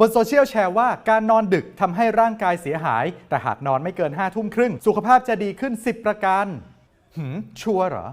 บนโซเชียลแชร์ว่าการนอนดึกทำให้ร่างกายเสียหาย แต่หากนอนไม่เกิน5้าทุ่มครึ่ง สุขภาพจะดีขึ้น 10 ประการหืมชัวร์เหรอ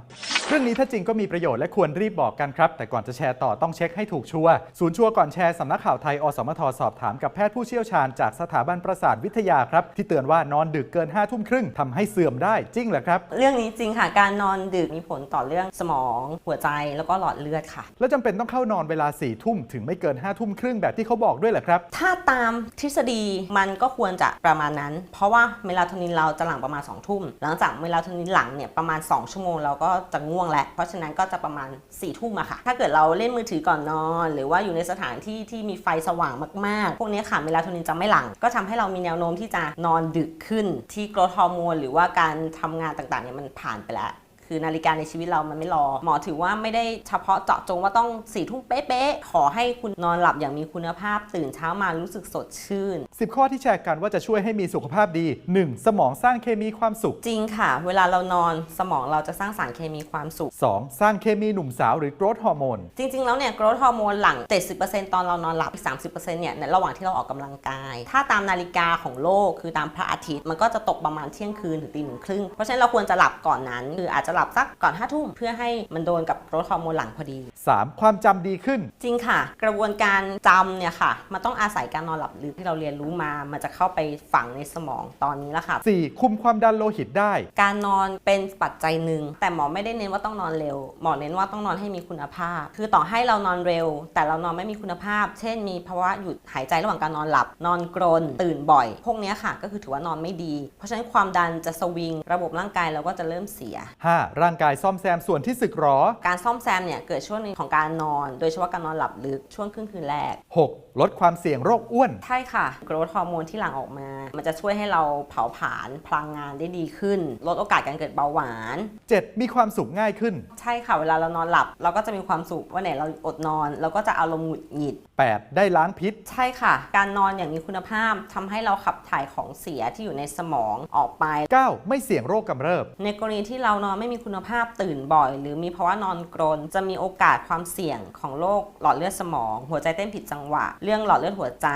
เรื่องนี้ถ้าจริงก็มีประโยชน์และควรรีบบอกกันครับ แต่ก่อนจะแชร์ต่อต้องเช็คให้ถูกชัวร์ศูนย์ชัวร์ก่อนแชร์สำนักข่าวไทยอสมทสอบถามกับแพทย์ผู้เชี่ยวชาญจากสถาบันประสาทวิทยาครับ ที่เตือนว่านอนดึกเกิน5้าทุ่มครึ่งทำให้เสื่อมได้จริงเหรอครับ เรื่องนี้จริงค่ะ การนอนดึกมีผลต่อเรื่องสมอง หัวใจแล้วก็หลอดเลือดค่ะ แล้วจำเป็นต้องเข้านอนเวลา4ี่ทุ่มถึงไม่เกิน5้าทุ่มครึ่งแบบที่เขาบอกด้วยเหรอครับ ถ้าตามทฤษฎีมันก็ควรจะประมาณนั้น เพราะว่าเมลาโทนินเราจะหลั่งประมาณ2องทุ่มหลังจากเมลาโทนินหลั่งเนี่ยประมาณ 2 ชั่วโมงเราก็จะง่วงแล้วเพราะฉะนั้นก็จะประมาณ4ี่ทุ่มอะค่ะ ถ้าเกิดเราเล่นมือถือก่อนนอน หรือว่าอยู่ในสถานที่ที่มีไฟสว่างมากๆ พวกนี้ค่ะเมลาโทนินจะไม่หลัง ก็ทำให้เรามีแนวโน้มที่จะนอนดึกขึ้น ที่โกรทฮอร์โมนหรือว่าการทำงานต่างๆเนี่ยมันผ่านไปแล้ว คือนาฬิกาในชีวิตเรามันไม่รอ หมอถือว่าไม่ได้เฉพาะเจาะจงว่าต้องสี่ทุ่มเป๊ะๆ ขอให้คุณนอนหลับอย่างมีคุณภาพ ตื่นเช้ามารู้สึกสดชื่น 10 ข้อที่แชร์กันว่าจะช่วยให้มีสุขภาพดี 1. สมองสร้างเคมีความสุข จริงค่ะ เวลาเรานอนสมองเราจะสร้างสารเคมีความสุข 2. สร้างเคมีหนุ่มสาวหรือ growth hormone จริง ๆ แล้วเนี่ยโกรทฮอร์โมนหลัง 70%ตอนเรานอนหลับอีก30%เนี่ยในระหว่างที่เราออกกำลังกาย ถ้าตามนาฬิกาของโลกคือตามพระอาทิตย์มันก็จะตกประมาณเที่ยงคืนถึงตีหนึ่งครึ่งเพราะฉะนั้นเราควรจะหลับก่อนนั้นคืออาจจะหลับสักก่อน5ทุ่มเพื่อให้มันโดนกับโกรทฮอร์โมนหลังพอดี 3. ความจำดีขึ้น จริงค่ะ กระบวนการจำเนี่ยค่ะ มันต้องอาศัยการนอนหลับลึกที่เราเรียนรู้มา มันจะเข้าไปฝังในสมองตอนนี้แล้วค่ะ 4. คุมความดันโลหิตได้ การนอนเป็นปัจจัยหนึ่ง แต่หมอไม่ได้เน้นว่าต้องนอนเร็ว หมอเน้นว่าต้องนอนให้มีคุณภาพ คือต่อให้เรานอนเร็ว แต่เรานอนไม่มีคุณภาพ เช่น มีภาวะหยุดหายใจระหว่างการนอนหลับ นอนกรน ตื่นบ่อย พวกเนี้ยค่ะ ก็คือถือว่านอนไม่ดี เพราะฉะนั้นความดันจะสวิง ระบบร่างกายเราก็จะเริ่มเสีย 5. ร่างกายซ่อมแซมส่วนที่สึกหรอ การซ่อมแซมเนี่ยเกิดช่วงหนึงของการนอน โดยเฉพาะการนอนหลับลึกช่วงครึ่งคืนแรก 6. ลดความเสี่ยงโรคอ้วน ใช่ค่ะโกรทฮอร์โมนที่หลั่งออกมา มันจะช่วยให้เราเผาผลาญพลังงานได้ดีขึ้น ลดโอกาสการเกิดเบาหวาน 7. มีความสุขง่ายขึ้น ใช่ค่ะเวลาเรานอนหลับ เราก็จะมีความสุขวันไหนเราอดนอน เราก็จะอารมณ์หงุดหงิด 8. ได้ล้างพิษ ใช่ค่ะ การนอนอย่างมีคุณภาพทำให้เราขับถ่ายของเสียที่อยู่ในสมองออกไป 9. ไม่เสี่ยงโรคกำเริบ ในกรณีที่เรานอนไม่มีคุณภาพตื่นบ่อย หรือมีภาวะนอนกรน จะมีโอกาสความเสี่ยงของโรคหลอดเลือดสมอง หัวใจเต้นผิดจังหวะ เรื่องหลอดเลือดหัวใจ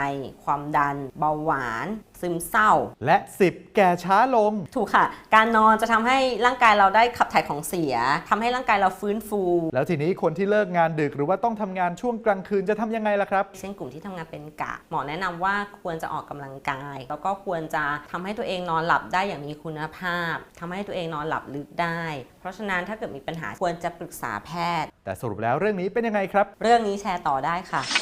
ความดัน เบาหวาน ซึมเศร้า และ 10. แก่ช้าลง ถูกค่ะ การนอนจะทำให้ร่างกายเราได้ขับถ่ายของเสียทำให้ร่างกายเราฟื้นฟู แล้วทีนี้คนที่เลิกงานดึกหรือว่าต้องทำงานช่วงกลางคืนจะทำยังไงล่ะครับ เช่นกลุ่มที่ทำงานเป็นกะ หมอแนะนำว่าควรจะออกกำลังกาย แล้วก็ควรจะทำให้ตัวเองนอนหลับได้อย่างมีคุณภาพทำให้ตัวเองนอนหลับลึกได้ เพราะฉะนั้นถ้าเกิดมีปัญหาควรจะปรึกษาแพทย์ แต่สรุปแล้วเรื่องนี้เป็นยังไงครับ เรื่องนี้แชร์ต่อได้ค่ะ